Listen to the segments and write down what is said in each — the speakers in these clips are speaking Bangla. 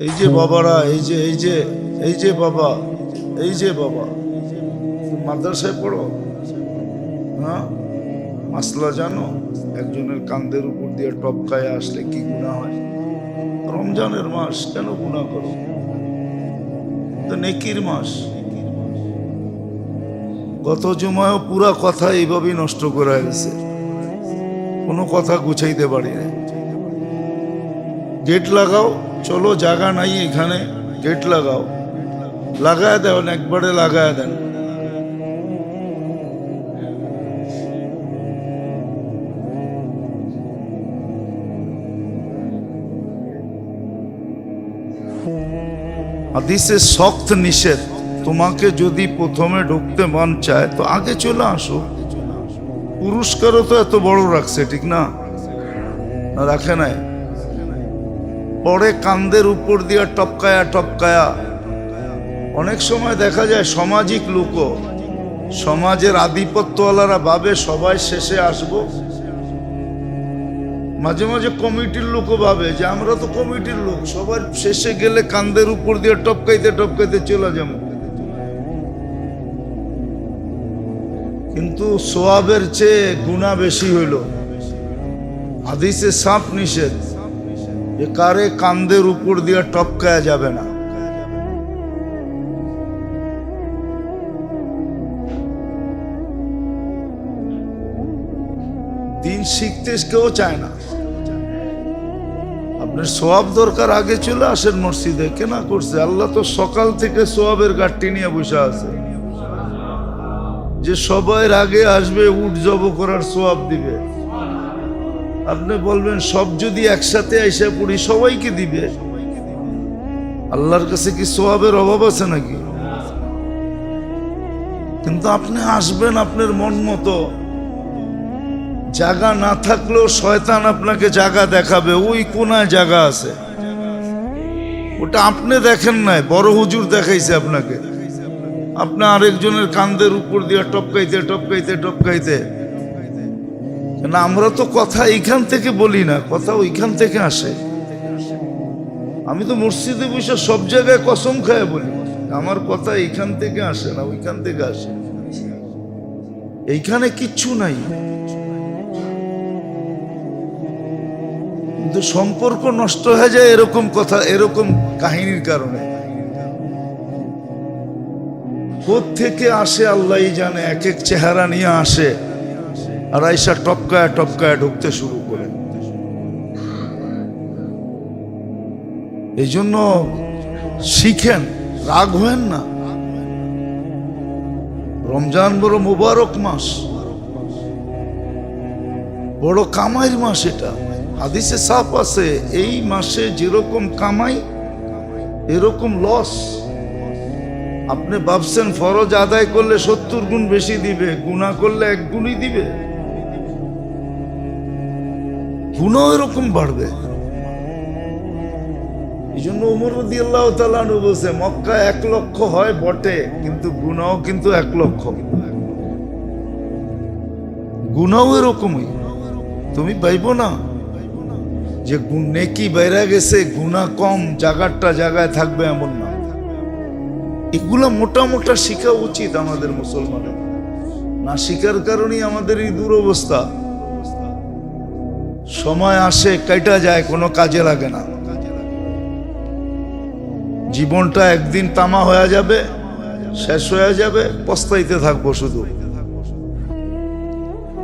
এই যে বাবারা, এই যে এই যে এই যে বাবা, এই যে বাবা। মাদ্রাসায় পড়ো। হ্যাঁ? মাসলা জানো, একজনের কান্দের উপর দিয়ে টপকায় আসলে কি গুণা হয়? রমজানের মাস কেন গুণা করো? তো নেকির মাস। গত জুমায়ও পুরা কথা এইভাবেই নষ্ট করা গেছে কোনো কথা গুছাইতে পারি না গেট লাগাও চলো জায়গা নাই এখানে গেট লাগাও। লাগায় দেন একবারে লাগায় দেন। হাদিসে শক্ত নিষেধ। তোমাকে যদি প্রথমে ঢুকতে মন চায়, তো আগে চলে আসো। পুরস্কারও তো এত বড় রাখছে, ঠিক না, রাখে নাই। পরে কান্দের উপর দিয়ে টপকায়া টপকায়া। অনেক সময় দেখা যায় সামাজিক লোকও, সমাজের আধিপত্যওয়ালারা ভাবে সবাই শেষে আসব। মাঝে মাঝে কমিটির লোকও ভাবে যে, আমরা তো কমিটির লোক, সবার শেষে গেলে কান্দের উপর দিয়ে টপকাইতে টপকাইতে চলে যাব। কিন্তু সোয়াবের চেয়ে গুণা বেশি হইল। হাদিসে সাপ নিষেধ। যে কারে কান্দের উপর দিয়ে টপকায়া যাবে না। দিন শিখতে কেউ চায় না। আপনার সোয়াব দরকার আগে চলে আসেন মসজিদে কেনা করছে? আল্লাহ তো সকাল থেকে সোয়াবের গাঠটি নিয়ে বসে আছে। যে সবার আগে আসবে, উঠ জব করার সোয়াব দিবে। আপনি বলবেন, সব যদি একসাথে এসে পড়ি, সবাইকে দিবে। আল্লাহর কাছে কি সোয়াবের অভাব আছে নাকি? কিন্তু আপনি আসবেন আপনার মন মতো। জায়গা না থাকলেও শয়তান আপনাকে জায়গা দেখাবে, ওই কোনায় জায়গা আছে। ওটা আপনি দেখেন নাই, বড় হুজুর দেখাইছে আপনাকে। আপনি আরেকজনের কান্দের উপর দিয়ে টপকাইতে টপকাইতে টপকাইতে। আমরা তো কথা এইখান থেকে বলি না, কথা ওইখান থেকে আসে। আমি তো মসজিদে বসে সব জায়গায় কসম খায় বলি, আমার কথা এইখান থেকে আসে না, ওইখান থেকে আসে। এইখানে কিচ্ছু নাই। কিন্তু সম্পর্ক নষ্ট হয়ে যায় এরকম কথা, এরকম কাহিনীর কারণে। থেকে আসে আল্লাহ জানে, এক এক চেহারা নিয়ে আসে। আর আইসা টপকায় টপকায় ঢুকতে শুরু করে। এই জন্য শিখেন, রাগ হয়েন না। রমজান বড় মুবারক মাস। বড় কামাইয়ের মাস এটা। হাদিসে সাপ আছে, এই মাসে যেরকম কামাই, এরকম লস। আপনি ভাবছেন ফরজ আদায় করলে সত্তর গুণ বেশি দিবে গুণা করলে এক গুণই দিবে। গুণও এরকম বাড়বে। এই জন্য উমর রদি আল্লাহ তালু বলছে মক্কা এক লক্ষ হয় বটে, কিন্তু গুণাও কিন্তু এক লক্ষ। গুণাও এরকমই। তুমি পাইব না। যে নেকি বাইরে গেছে, গুণা কম জায়গাটা জায়গায় থাকবে এমন না। এগুলা মোটা মোটা শিখা উচিত আমাদের মুসলমানের। না শিখার কারণেই আমাদের এই দুরবস্থা। সময় আসে, কেটা যায়, কোনো কাজে লাগে না। জীবনটা একদিন তামা হয়ে যাবে, শেষ হয়ে যাবে, পস্তাইতে থাকব শুধু।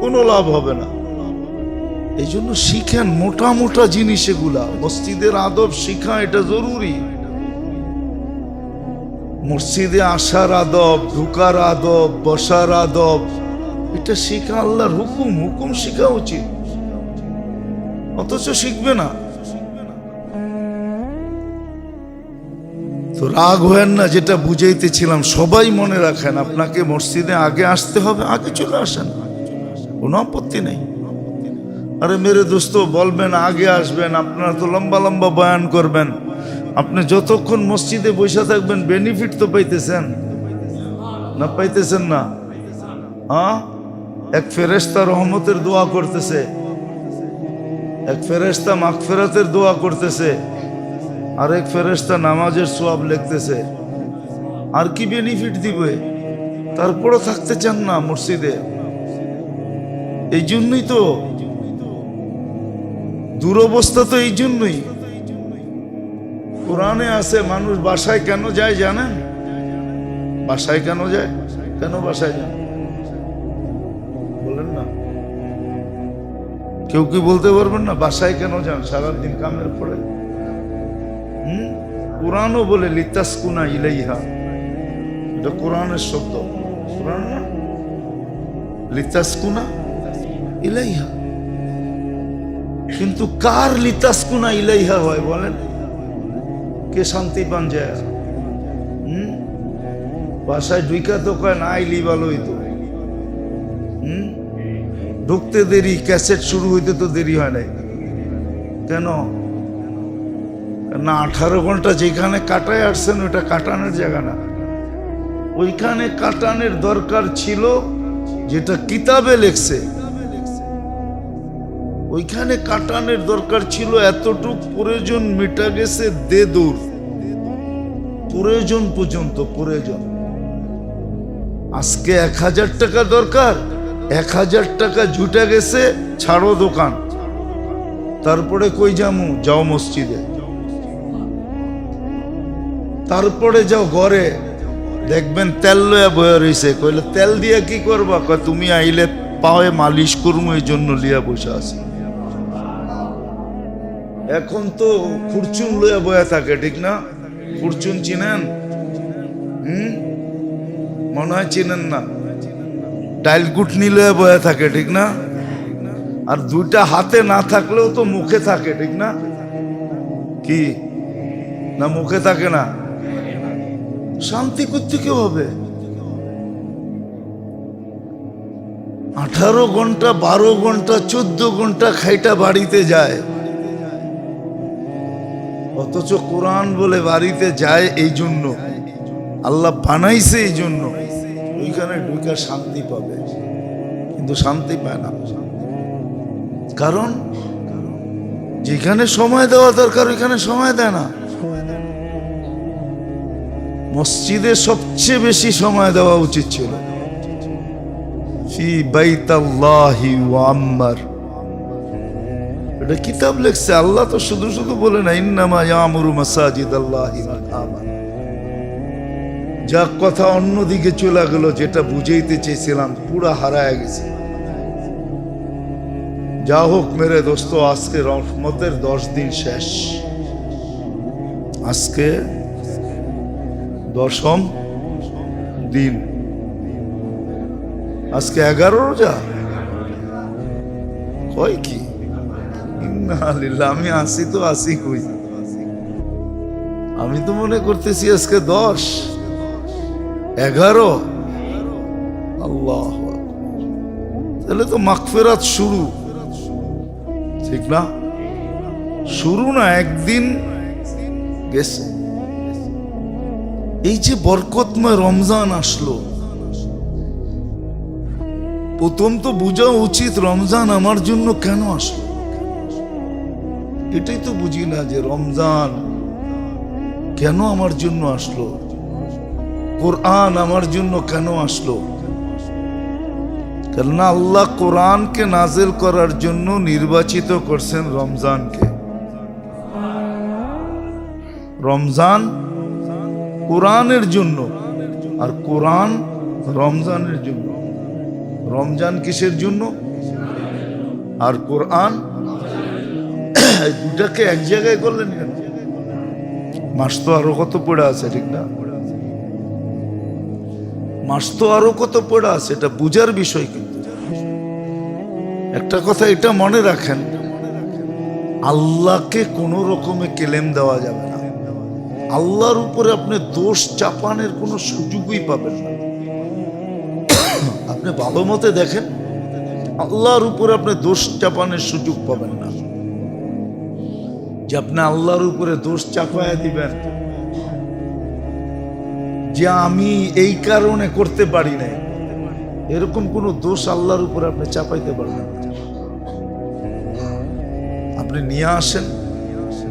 কোনো লাভ হবে না। এই জন্য শিখেন মোটা মোটা জিনিস এগুলা। মসজিদের আদব শিখা, এটা জরুরি। মসজিদে আসার আদব, ঢুকার আদব, বসার আদব, এটা শিখা আল্লাহর হুকুম। হুকুম শিখা উচিত। অথচ শিখবে না। তো রাগ হয়েন না, যেটা বুঝাইতেছিলাম, সবাই মনে রাখেন, আপনাকে মসজিদে আগে আসতে হবে, আগে চলে আসেন। কোনো আপত্তি নেই। আরে মেরে দোস্ত, বলবেন, আগে আসবেন, আপনারা তো লম্বা লম্বা বয়ান করবেন। আপনি যতক্ষণ মসজিদে বসে থাকবেন বেনিফিট তো পাইতেছেন। না পাইতেছেন না? হ্যাঁ? এক ফেরেস্তা রহমতের দোয়া করতেছে। এক ফেরেস্তা মাগফেরাতের দোয়া করতেছে আর এক ফেরেস্তা নামাজের সোয়াব লিখতেছে। আর কি বেনিফিট দিবে? তারপরও থাকতে চান না মসজিদে। এই জন্যই তো, দুরবস্থা তো এই জন্যই। কোরআনে আছে, মানুষ বাসায় কেন যায় জানেন? বাসায় কেন যায়? কেন বাসায় যান কেউ কি বলতে পারবেন না? বাসায় কেন যান? সারাদিন কামের পরে? হুম? কোরআনও বলে, লিতাসকুনা ইলাইহা। এটা কোরআনের শব্দ। কোরআন না? লিতাসকুনা ইলাইহা। কিন্তু কার লিতাসকুনা ইলাইহা হয় বলেন? কে শান্তি পান যায়? বাসায় ঢুইকা তো কয়, না আইলি ভালোই তো। হুম? ঢুকতে দেরি, ক্যাসেট শুরু হইতে তো দেরি হয় নাই। কেন? না, আঠারো ঘণ্টা যেখানে কাটায় আসছেন, ওইটা কাটানোর জায়গা না। ওইখানে কাটানোর দরকার ছিল যেটা কিতাবে লেখছে। ওইখানে কাটানোর দরকার ছিল এতটুক প্রয়োজন মিটা গেছে দে দূর। প্রয়োজন পর্যন্ত, প্রয়োজন। আজকে এক হাজার টাকা দরকার। এক হাজার টাকা জুটে গেছে, ছাড়ো দোকান। তারপরে কই যামু? যাও মসজিদে। তারপরে যাও ঘরে। দেখবেন তেল লয়া বয়ে রইছে। কইলে, তেল দিয়া কি করবা? কয়, তুমি আইলে পায়ে মালিশ করব এই জন্য লিয়া বসে আছে। এখন তো ফুরচুন লয়া বয়া থাকে, ঠিক না? ফুরচুন চিনেন? হুম? মনে হয় চিনেন না। ডাইল গুটনি লয়ে বয়ে থাকে, ঠিক না? আর দুইটা হাতে না থাকলেও তো মুখে থাকে, ঠিক না? কি? না মুখে থাকে না? শান্তি করতে কেউ হবে? আঠারো ঘণ্টা, বারো ঘণ্টা, চোদ্দ ঘণ্টা খাইটা বাড়িতে যায়। অথচ কোরআন বলে বাড়িতে যায় এই জন্য। আল্লাহ বানাইছে এই জন্য। ওইখানে ঢুকে শান্তি পাবে। কিন্তু শান্তি পায় না। কারণ যেখানে সময় দেওয়া দরকার, ওইখানে সময় দেয় না। মসজিদে সবচেয়ে বেশি সময় দেওয়া উচিত ছিল। কিতাব লেখছে, আল্লাহ তো শুধু শুধু বলে না, ইন্নামা ইয়ামুরু মাসাজিদ আল্লাহি আমানা। যা কথা অন্যদিকে চলে গেল, যেটা বুঝাইতে চেয়েছিলাম, পুরা হারায় গেছে। যা হোক মেরে দোস্ত, আজকে রহমতের দশ দিন শেষ। আজকে দশম দিন। আজকে এগারো রোজা? কয় কি? আমি আসি তো আসি কই? আমি তো মনে করতেছি আজকে দশ। এগারো? আল্লাহ তাহলে তো মাকফেরাত শুরু। ঠিক না? শুরু না, একদিন গেছে। এই যে বরকতময় রমজান আসলো। প্রথম তো বোঝা উচিত রমজান আমার জন্য কেন আসলো। এটাই তো বুঝি না যে রমজান কেন আমার জন্য আসলো। কোরআন আমার জন্য কেন আসলো? কেননা আল্লাহ কোরআনকে নাজেল করার জন্য নির্বাচিত করছেন রমজানকে। রমজান কোরআনের জন্য আর কোরআন রমজানের জন্য। রমজান কিসের জন্য? আর কোরআন দুটাকে এক জায়গায় করলেন মাস তো আরও কত পড়ে আছে, ঠিক না? মাস তো আরও কত পড়া আছে, এটা বুঝার বিষয় কিন্তু একটা কথা এটা মনে রাখেন, আল্লাহকে কোনো রকমে কেলেম দেওয়া যাবে না। আল্লাহর উপরে আপনি দোষ চাপানের কোনো সুযোগই পাবেন না। আপনি ভালো মতে দেখেন, আল্লাহর উপরে আপনি দোষ চাপানের সুযোগ পাবেন না। যে আপনি আল্লাহর উপরে দোষ চাপায়া দিবেন যে আমি এই কারণে করতে পারি না এরকম কোনো দোষ আল্লাহর উপরে আপনি চাপাইতে পারবেন আপনি নিয়ে আসেন,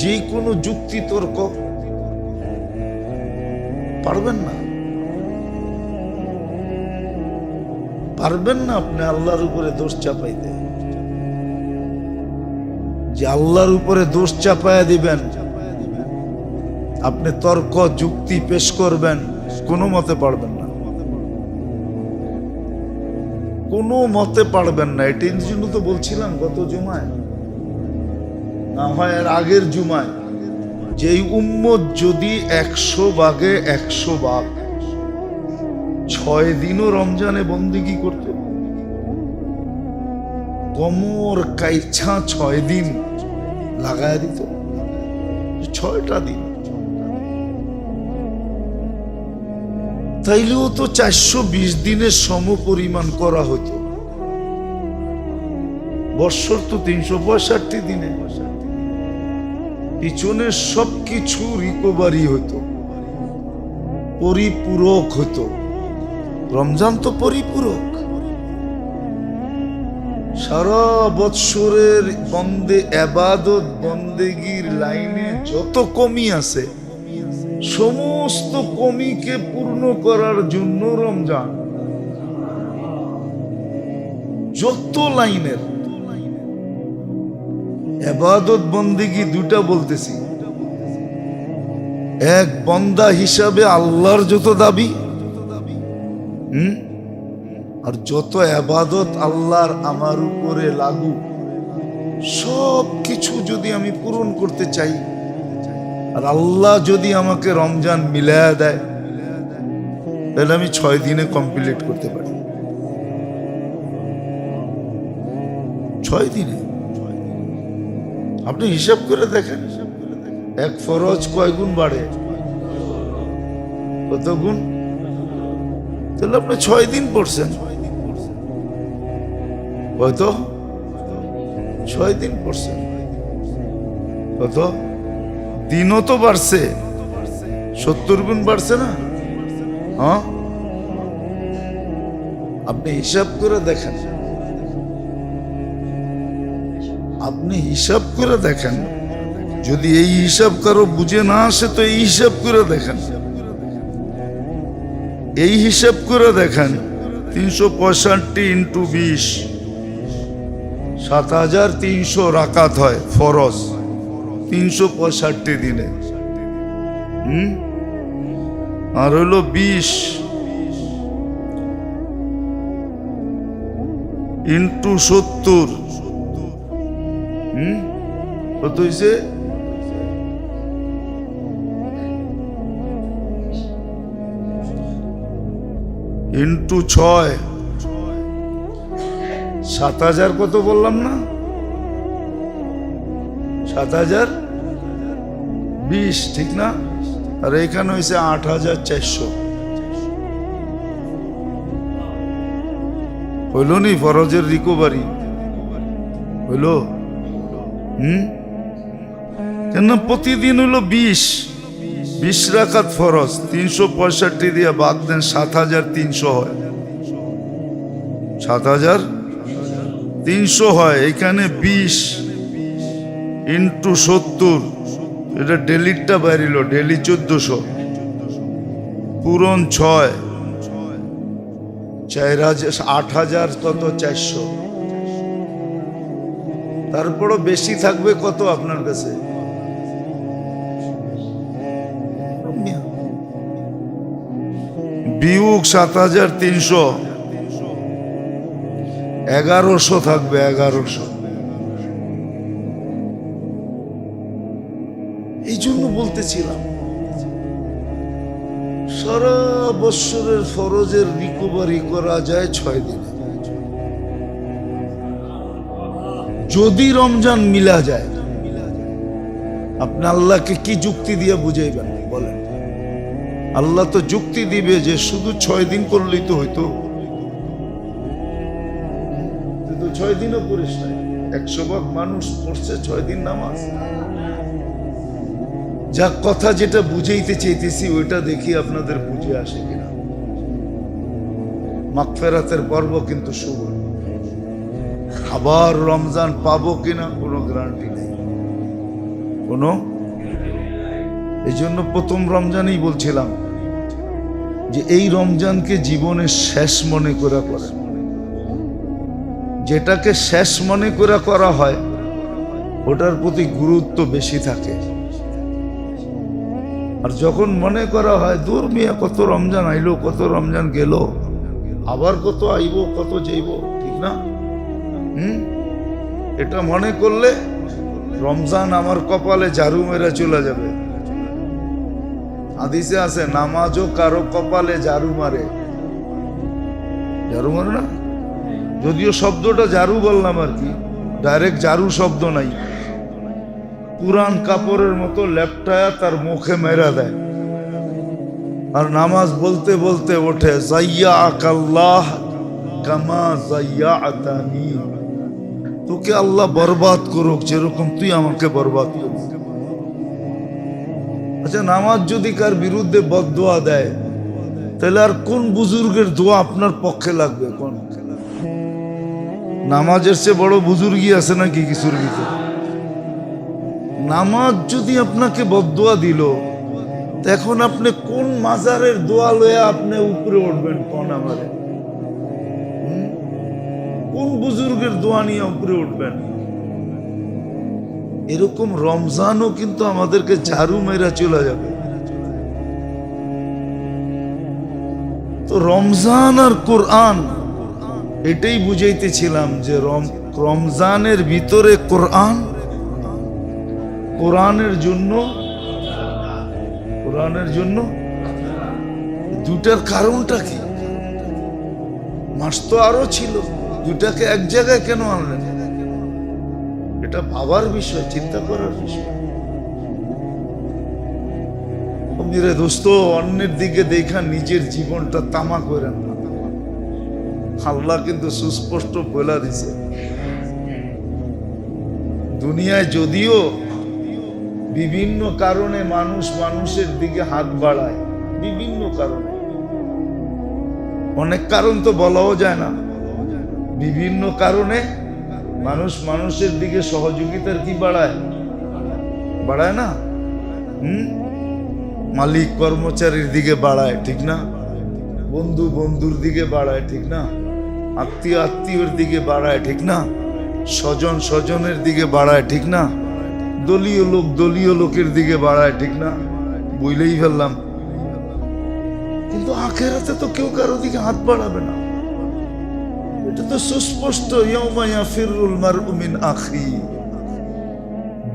যে কোনো যুক্তি তর্ক পারবেন না। পারবেন না আপনি আল্লাহর উপরে দোষ চাপাইতে। যে আল্লাহর উপরে দোষ চাপায়া দিবেন, আপনি তর্ক, যুক্তি পেশ করবেন। কোনো মতে পারবেন না। কোনো মতে পারবেন না। এটির জন্য তো বলছিলাম গত জুমায়। না, হয় এর আগের জুমায়। যে এই উম্মত যদি একশো বাঘে একশো বাঘ ছয় দিনও রমজানে বন্দিগি করত। কমর কাইছা ছয় দিন লাগায় দিত। ছয়টা দিন। তাইলেও তো চারশো বিশ দিনের সম পরিমাণ করা হতো। বৎসর তো তিনশো পঁয়ষট্টি দিনে। পিছনে সবকিছু রিকোভারি হতো। পরিপূরক হতো। রমজান তো পরিপূরক। সারা বৎসরের বন্দে এবাদত বন্দেগীর লাইনে যত কমি আছে সমস্ত কমিকে পূর্ণ করার জন্য রমজান। যত লাইনের। এবাদত বন্দিগি দুটা বলতেছি। এক বন্দা হিসাবে আল্লাহর যত দাবি, হুম? আর যত আবাদত আল্লাহর আমার উপরে লাগু সব কিছু যদি আমি পূরণ করতে চাই আর আল্লাহ যদি আমাকে রমজান মিলায়া দেয়, তাহলে আমি ছয় দিনে কমপ্লিট করতে পারি। ছয় দিনে। আপনি হিসাব করে দেখেন, এক ফরজ কয় গুণ বাড়ে? কত গুণ? তাহলে আপনি ছয় দিন পড়ছেন। কত? ছয় দিন পড়ছেন। কত? দিনও তো বাড়ছে। সত্তর গুণ বাড়ছে না? হ্যাঁ? আপনি হিসাব করে দেখেন। আপনি হিসাব করে দেখেন। যদি এই হিসাব কারও বুঝে না আসে, তো এই হিসাব করে দেখেন। এই হিসাব করে দেখেন, তিনশো পঁয়ষট্টি ইন্টু বিশ, সাত হাজার তিনশো রাকাত হয় ফরজ। তিনশো পঁয়ষট্টি দিনে। হুম? আর হলো বিশ। ইন্টু সত্তর। হুম? কত হয়েছে ইন্টু ছয়। সাত হাজার কত বললাম না? সাত হাজার, বিশ, ঠিক না? আর এখানে হয়েছে আট হাজার চারশো। হইল নি ফরজের রিকভারি হইল? হুম? কেন প্রতিদিন হইল বিশ। বিশ রাখাত ফরজ, তিনশো পঁয়ষট্টি দিয়ে বাদ দেন সাত হাজার তিনশো হয়। সাত হাজার তিনশো হয়, এখানে বিশ। ইন্টু সত্তর। এটা ডেলিরটা বাইরিল, ডেলি চোদ্দশো। পূরণ ছয়। চার হাজার, আট হাজার কত চারশো। তারপরও বেশি থাকবে কত আপনার কাছে? বিউক সাত হাজার তিনশো। এগারোশো থাকবে, এগারোশো। বলতেছিলাম সারা বৎসরের ফরজের রিকভারি করা যায় ছয় দিনে। যদি রমজান মিলা যায়, আপনি আল্লাহকে কি যুক্তি দিয়ে বুঝাইবেন? বলেন। আল্লাহ তো যুক্তি দিবে যে শুধু ছয় দিন করলেই তো হইতো। ছয় দিনও করিস নাই। একশো ভাগ মানুষ পড়ছে ছয় দিন নামাজ। যা কথা যেটা বুঝাইতে চাইতেছি, ওইটা দেখি আপনাদের বুঝে আসে কিনা। মাগফেরাতের পর্ব কিন্তু শুভ। আবার রমজান পাবো কিনা, কোনো গ্যারান্টি নেই। কোনো? এই জন্য প্রথম রমজানেই বলছিলাম যে এই রমজানকে জীবনের শেষ মনে করে করেন যেটাকে শেষ মনে করে করা হয়, ওটার প্রতি গুরুত্ব বেশি থাকে। আর যখন মনে করা হয়, দূর মিয়া, কত রমজান আইলো, কত রমজান গেল, আবার কত আইব, কত যাইব, ঠিক না? হুম? এটা মনে করলে রমজান আমার কপালে ঝাড়ু মেরে চলে যাবে। হাদিসে আছে, নামাজও কারও কপালে ঝাড়ু মারে। ঝাড়ু মারে না? যদিও শব্দটা ঝাড়ু বললাম আর কি, ডাইরেক্ট ঝাড়ু শব্দ নাই। পুরান কাপড়ের মতো ল্যাপটায়া তার মুখে মেরা দেয়। আর নামাজ বলতে বলতে ওঠে জাইয়া আকাল্লাহ কামা জাইয়া আতানি তোকে আল্লাহ বরবাদ করুক, যেরকম তুই আমাকে বরবাদ করিস। আচ্ছা নামাজ যদি কার বিরুদ্ধে বদোয়া দেয়, তাহলে আর কোন বুজুর্গের দোয়া আপনার পক্ষে লাগবে? কোন? নামাজের চেয়ে বড় বুজুর্গি আছে নাকি কিছুর ভিতরে? নামাজ যদি আপনাকে বদোয়া দিল এখন আপনি কোন মাজারের দোয়া লয়ে আপনি উপরে উঠবেন কোন আমারে কোন বুজুর্গের দোয়া নিয়ে উপরে উঠবেন? এরকম রমজানও কিন্তু আমাদেরকে ঝাড়ু মেরা চলে যাবে। তো রমজান আর কোরআন, এটাই বুঝাইতেছিলাম যে রমজানের ভিতরে কোরআন কোরআনের জন্য কোরআনের জন্য দুটার কারণটা কি? মাস তো আরও ছিল দুটাকে এক জায়গায় কেন আনলেন? এটা ভাবার বিষয়, চিন্তা করার বিষয়। দোস্ত, অন্যের দিকে দেখা নিজের জীবনটা তামা করেন না। আল্লাহ কিন্তু সুস্পষ্ট বলে দিছে দুনিয়ায় যদিও বিভিন্ন কারণে মানুষ মানুষের দিকে হাত বাড়ায়। বিভিন্ন কারণে। অনেক কারণ তো বলাও যায় না। বিভিন্ন কারণে মানুষ মানুষের দিকে সহযোগিতার কি বাড়ায়? বাড়ায় না? হুম? মালিক কর্মচারীর দিকে বাড়ায়, ঠিক না? বন্ধু বন্ধুর দিকে বাড়ায়, ঠিক না? আত্মীয় আত্মীয়র দিকে বাড়ায়, ঠিক না? স্বজন স্বজনের দিকে বাড়ায়, ঠিক না? দলীয় লোক দলীয় লোকের দিকে বাড়ায়, ঠিক না? বইলেই ফেললাম। কিন্তু আখেরাতে তো কেউ কারও দিকে হাত বাড়াবে না। এটা তো সুস্পষ্ট ইয়ৌমাইয়া ফিরুল মারউ মিন আখি।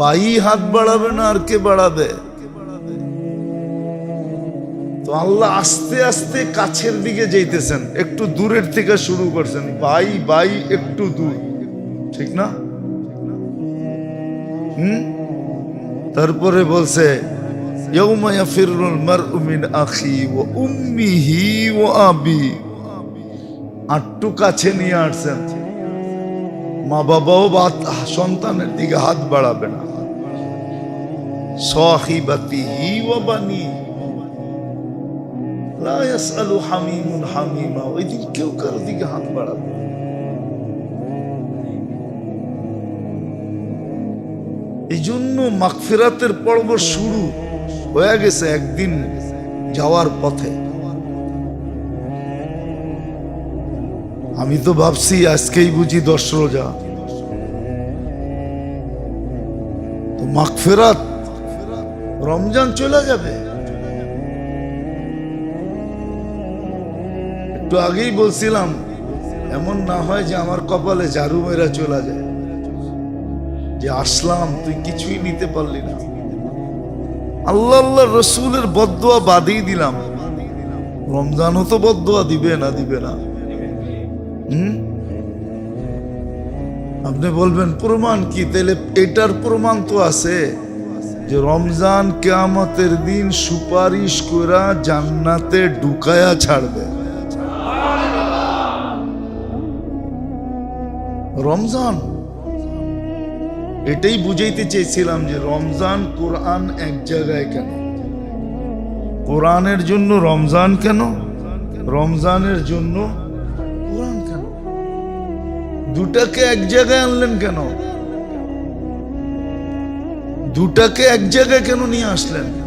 বাই হাত বাড়াবে না, আর কে বাড়াবে? তো আল্লাহ আস্তে আস্তে কাছের দিকে যাইতেছেন, একটু দূরের থেকে শুরু করছেন। বাই বাই, একটু দূর, ঠিক না? হুম? তারপরে বলছে আটটু কাছে নিয়ে আসছেন। মা বাবাও বাত, সন্তানের দিকে হাত বাড়াবে না। সাহিবাতিহি ওয়া বানি। লা ইয়াসআলু হামিমুন হামিমা। কেউ কারও দিকে হাত বাড়াবে। এই জন্য মাগফিরাতের পর্ব শুরু হয়ে গেছে একদিন যাওয়ার পথে। আমি তো ভাবছি আজকেই বুঝি দশ রোজা। তো মাগফিরাত রমজান চলে যাবে। একটু আগেই বলছিলাম, এমন না হয় যে আমার কপালে ঝাড়ু মেরা চলে যায়। যে আসলাম, তুই কিছুই নিতে পারলি না। আল্লাহ আল্লাহ রসুলের বদোয়া বাদেই দিলাম। রমজানও তো বদোয়া দিবে না দিবে না। হুম? আপনি বলবেন, প্রমাণ কি? তাহলে এটার প্রমাণ তো আছে যে রমজান কেয়ামতের দিন সুপারিশ করা জান্নাতে ঢুকায়া ছাড়বে। রমজান এটাই বুঝাইতে চেয়েছিলাম যে রমজান কোরআন এক জায়গায় কেন? কোরআনের জন্য রমজান কেন? রমজানের জন্য কোরআন কেন? দুটাকে এক জায়গায় আনলেন কেন? দুটাকে এক জায়গায় কেন নিয়ে আসলেন?